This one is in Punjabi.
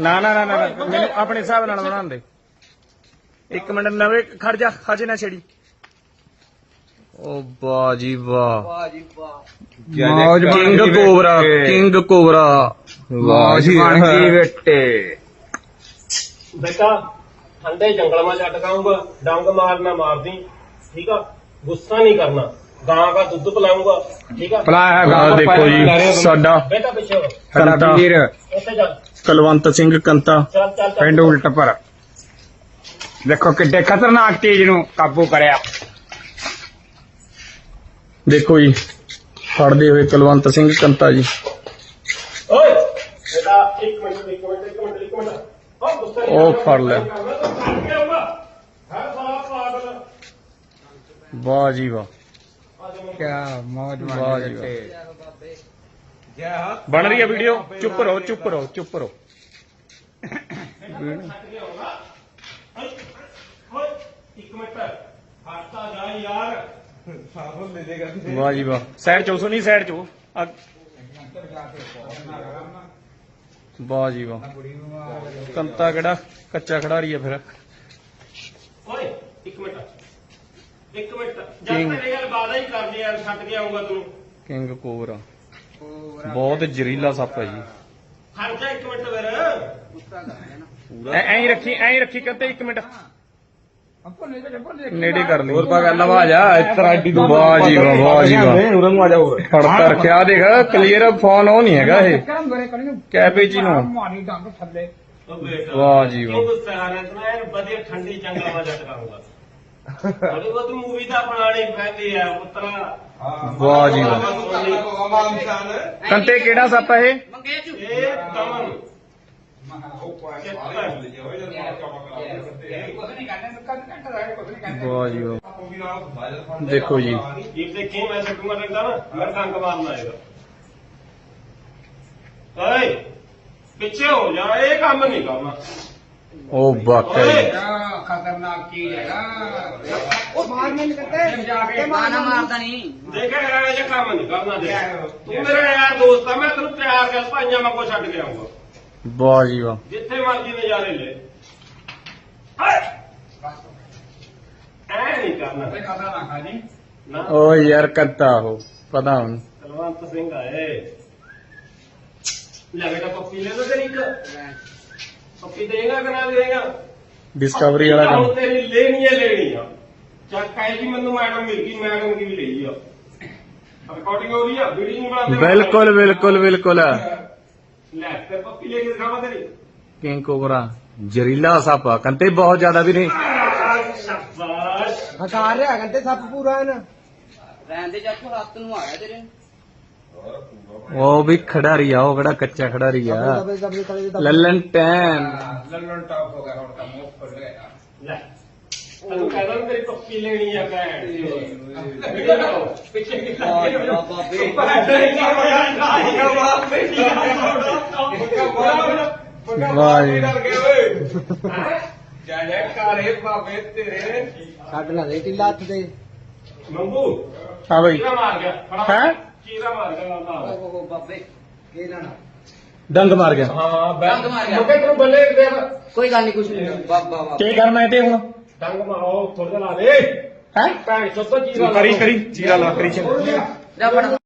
ਨਾ ਨਾ ਨਾ ਮੈਨੂੰ ਆਪਣੇ ਹਿਸਾਬ ਨਾਲ ਬਣਾਉਣ ਦੇ। ਇੱਕ ਮਿੰਟ ਨਵੇਂ ਖੜ ਜਾ ਹਜੇ ਨਾ ਛੇੜੀ। ਓ ਵਾਹ ਜੀ ਵਾਹ। ਮੌਜ ਕਿੰਗ ਕੋਬਰਾ ਕਿੰਗ ਕੋਬਰਾ। ਵਾਹ ਜੀ ਬਣ ਗਈ ਬੇਟੇ ਬੇਟਾ ਠੰਡੇ ਜੰਗਲਾਂ ਮਾ ਛੱਡ ਦਾਂਗਾ ਡੰਗ ਮਾਰਨਾ ਮਾਰਦੀ। ਠੀਕ ਆ? ਗੁੱਸਾ ਨਹੀਂ ਕਰਨਾ। ਗਾਂ ਦਾ ਦੁੱਧ ਪਿਲਾਉਂਗਾ ਠੀਕ ਆ? ਪਲਾਇਆ ਹੈਗਾ ਦੇਖੋ ਜੀ ਸਾਡਾ ਬੇਟਾ ਪਿੱਛੇ ਹੋ। ਕਲਵੰਤ ਸਿੰਘ ਕੰਤਾ ਚੱਲ ਚੱਲ ਚੱਲ ਦੇਖੋ ਕਿੱਡੇ ਖਤਰਨਾਕ ਤੇਜ ਨੂੰ ਕਾਬੂ ਕਰਿਆ। ਦੇਖੋ ਜੀ ਫੜਦੇ ਹੋਏ ਕਲਵੰਤ ਸਿੰਘ ਕੰਤਾ ਜੀ। ਓਏ ਉਹ ਫੜ ਲੈ। ਮੈਂ ਵਾਹ ਜੀ ਵਾਹ। ਕਿਆ ਮੌਜ ਵਾਹ ਜੀ ਵਾਹ। ਬਣ ਰਹੀ ਹੈ ਵੀਡੀਓ? ਚੁੱਪ ਰਹੋ ਚੁੱਪ ਰਹੋ ਚੁੱਪ ਰਹੋ। ਓਏ ਇੱਕ ਮਿੰਟ ਹੱਸਦਾ ਜਾ ਯਾਰ ਵਾਹ ਜੀ ਵਾਹ। ਸਾਈਡ ਚੋ ਸੁਣੀ ਸਾਈਡ ਚੋ ਆ- ਵਾਹ ਜੀ ਵਾਹ। ਕੰਤਾ ਕਿਹੜਾ? ਕੱਚਾ ਖਿਡਾਰੀ ਹੈ ਫਿਰ। ਓਏ ਇੱਕ ਮਿੰਟ। ਇੱਕ ਮਿੰਟ। ਜਦ ਕਿੰਗ। ਤੇਰੇ ਗੱਲ ਵਾਦਾ ਹੀ ਕਰਦੇ ਯਾਰ ਛੱਡ ਕੇ ਆਉਂਗਾ ਤੂੰ। King cobra. ਬਹੁਤ ਜ਼ਹਿਰੀਲਾ ਸੱਪ ਹੈ ਜੀ ਜਾ ਇੱਕ ਮਿੰਟ ਫਿਰ। ਐ ਐਂ ਹੀ ਰੱਖੀ ਐਂ ਹੀ ਰੱਖੀ ਕੰਤੇ ਇੱਕ ਮਿੰਟ। ਨੇੜੇ ਕਰ ਲਈ। ਹੋਰ ਪਾ ਗੱਲ ਆ ਜਾ ਇਸ ਤਰ੍ਹਾਂ ਐਡੀ ਤੂੰ ਵਾਹ ਜੀ ਵਾਹ ਵਾਹ ਜੀ ਵਾਹ ਉਰੇ ਨੂੰ ਆ ਜਾ ਹੋਰ। ਫੜਤਾ ਰੱਖਿਆ ਦੇਖ ਕਲੀਅਰ ਫੋਨ ਉਹ ਨਹੀਂ ਹੈਗਾ ਇਹ। ਮਾਰੀ ਡੰਗ ਥੱਲੇ। ਉਹ ਬੇਟਾ ਵਾਹ ਜੀ ਵਾਹ। ਕਿਉਂ ਗੁੱਸਾ ਰਿਹਾ ਤੂੰ ਐਨ ਵਧੀਆ ਠੰਡੀ ਜੰਗਲ ਮਾ ਜਟਕਾਉਂਗਾ ਥੋੜੀ ਬਹੁਤ ਮੂਵੀ ਤਾਂ ਬਣਾਣੀ ਪੈਂਦੀ ਆ ਪੁੱਤਰਾ। ਵਾਹ ਜੀ ਵਾਹ। ਕੰਤੇ ਕਿਹੜਾ ਸੱਪ ਹੈ ਇਹ? ਮੰਗੇ ਚੁ ਇਹ ਦਮਨ ਵਾਹ ਜੀ ਵਾਹ। ਦੇਖੋ ਜੀ। ਇਹ ਦੇਖੀ ਮੈਂ ਸੱਟੂਗਾ ਡੰਡਾ ਨਾ ਮੈਂ ਡੰਗ ਮਾਰਨਾ ਆਏਗਾ ਓਏ ਪਿੱਛੇ ਹੋ ਜਾ ਇਹ ਕੰਮ ਨਹੀਂ ਕਰਨਾ। ਉਹ ਵਾਕਈ। ਖਤਰਨਾਕ ਚੀਜ਼ ਹੈਗਾ ਉਹ ਮਾਰ ਮੈਨੂੰ ਕਰਤੇ ਮਾਨਾ ਮਾਰਦਾ ਨਹੀਂ। ਦੇਖਿਆ ਇਹ ਜਿਹਾ ਕੰਮ ਨਹੀਂ ਕਰਨਾ ਦੇ ਤੂੰ ਮੇਰਾ ਯਾਰ ਦੋਸਤ ਆ ਮੈਂ ਤੈਨੂੰ ਪਿਆਰ ਕਰ ਭਾਈਆਂ ਵਾਂਗੂ ਛੱਡ ਕੇ ਆਉਂਗਾ ਵਾਹ ਜੀ ਵਾਹ। ਜਿੱਥੇ ਮਰਜ਼ੀ ਨਜ਼ਾਰੇ ਲੈ। ਹਾਏ! ਐ ਨਹੀਂ ਕਰਨਾ। ਖਤਰਨਾਕ ਹੈ ਜੀ। ਨਾ। ਓ ਯਾਰ ਕੰਤਾ ਉਹ ਪਤਾ ਹੁਣ। ਕਲਵੰਤ ਸਿੰਘ ਆਏ ਲੈ ਬੇਟਾ ਪੱਪੀ ਲੈ ਲੋ ਤੇਰੀ ਇੱਕ। ਪੱਪੀ ਦੇਗਾ ਕਿ ਨਾ ਦੇਗਾ? ਡਿਸਕਵਰੀ ਵਾਲਾ ਹੁਣ ਕੰਮ ਤੇਰੀ ਲੈਣੀ ਹੈ ਲੈਣੀ ਆ। ਚੱਕ ਕਾਇ ਜੀ ਮੈਨੂੰ ਮੈਡਮ ਮਿਲ ਗਈ ਮੈਡਮ ਕੀ ਵੀ ਲਈ ਆ? ਰਿਕਾਰਡਿੰਗ ਹੋ ਰਹੀ ਆ ਵੀਡੀਓ ਨਹੀਂ ਬਣਾਉਂਦੇ ਬਿਲਕੁਲ ਬਿਲਕੁਲ ਬਿਲਕੁਲ। ਲੈ ਤੇ ਪੱਪੀ ਲੈ ਕੇ ਦਿਖਾਵਾ ਤੇਰੀ। ਕਿੰਗ ਕੋਬਰਾ ਜ਼ਹਿਰੀਲਾ ਸੱਪ ਆ। ਕੰਤੇ ਬਹੁਤ ਜ਼ਿਆਦਾ ਵੀ ਨਹੀਂ। ਸ਼ਾਬਾਸ਼। ਹਕਾਰ ਰਿਹਾ ਕਹਿੰਦੇ ਸੱਪ ਪੂਰਾ ਹੈ ਨਾ। ਰਹਿਣ ਦੇ ਜੱਟ ਹੱਥ ਨੂੰ ਆਇਆ ਤੇਰੇ। ਉਹ ਵੀ ਖਿਡਾਰੀ ਆ ਉਹ ਕਿਹੜਾ ਕੱਚਾ ਖਿਡਾਰੀ ਆ। ਲੱਲਨ ਟੈਨ। ਲੱਲਣ ਟਾਪ ਹੋ ਗਿਆ ਹੁਣ ਤਾਂ ਮੋਹ ਖੁੱਲ ਗਿਆ ਲੈ ਤੈਨੂੰ ਕਹਿੰਦਾ ਤੇਰੀ ਪੱਪੀ ਲੈਣੀ ਆ ਕਹਿ ਵੀਡੀਓ ਪਿੱਛੇ ਕੀ ਲੱਗੇ ਬਾਬੇ। ਵਾਹ ਜੀ। ਜੈ। ਜੈ ਕਾਰੇ ਬਾਬੇ ਛੱਡ ਨਾ ਦੇ ਢਿੱਲਾ ਹੱਥ ਦੇ ਮੰਗੂ ਹਾਂ ਬਈ। ਚੀਰਾ ਮਾਰ ਗਿਆ? ਫੜਾ। ਹੈਂ? ਚੀਰਾ ਮਾਰ ਗਿਆ ਨਾਲ ਉਹ ਬਾਬੇ ਕੀ ਲੈਣਾ ਡੰਗ ਮਾਰ ਗਿਆ। ਹਾਂ ਡੰਗ ਮਾਰ ਗਿਆ। ਮੰਗੇ ਤੈਨੂੰ ਬੱਲੇ ਦੇ ਕੋਈ ਗੱਲ ਨਹੀਂ ਕੁਛ ਨਹੀਂ। ਬਾਬਾ ਬਾਬਾ ਕੀ ਕਰਨਾ ਇਹ ਤੇ ਹੁਣ? ਡੰਗ ਮਾਰੋ ਥੋੜਾ ਲਾ ਦੇ। ਹੈ? ਭੈਣ ਚੋਦ ਚੀਰਾ ਲਾ ਕਰੀ ਚੀਰਾ ਲਾ ਕਰੀ ਜਾ ਫੜ।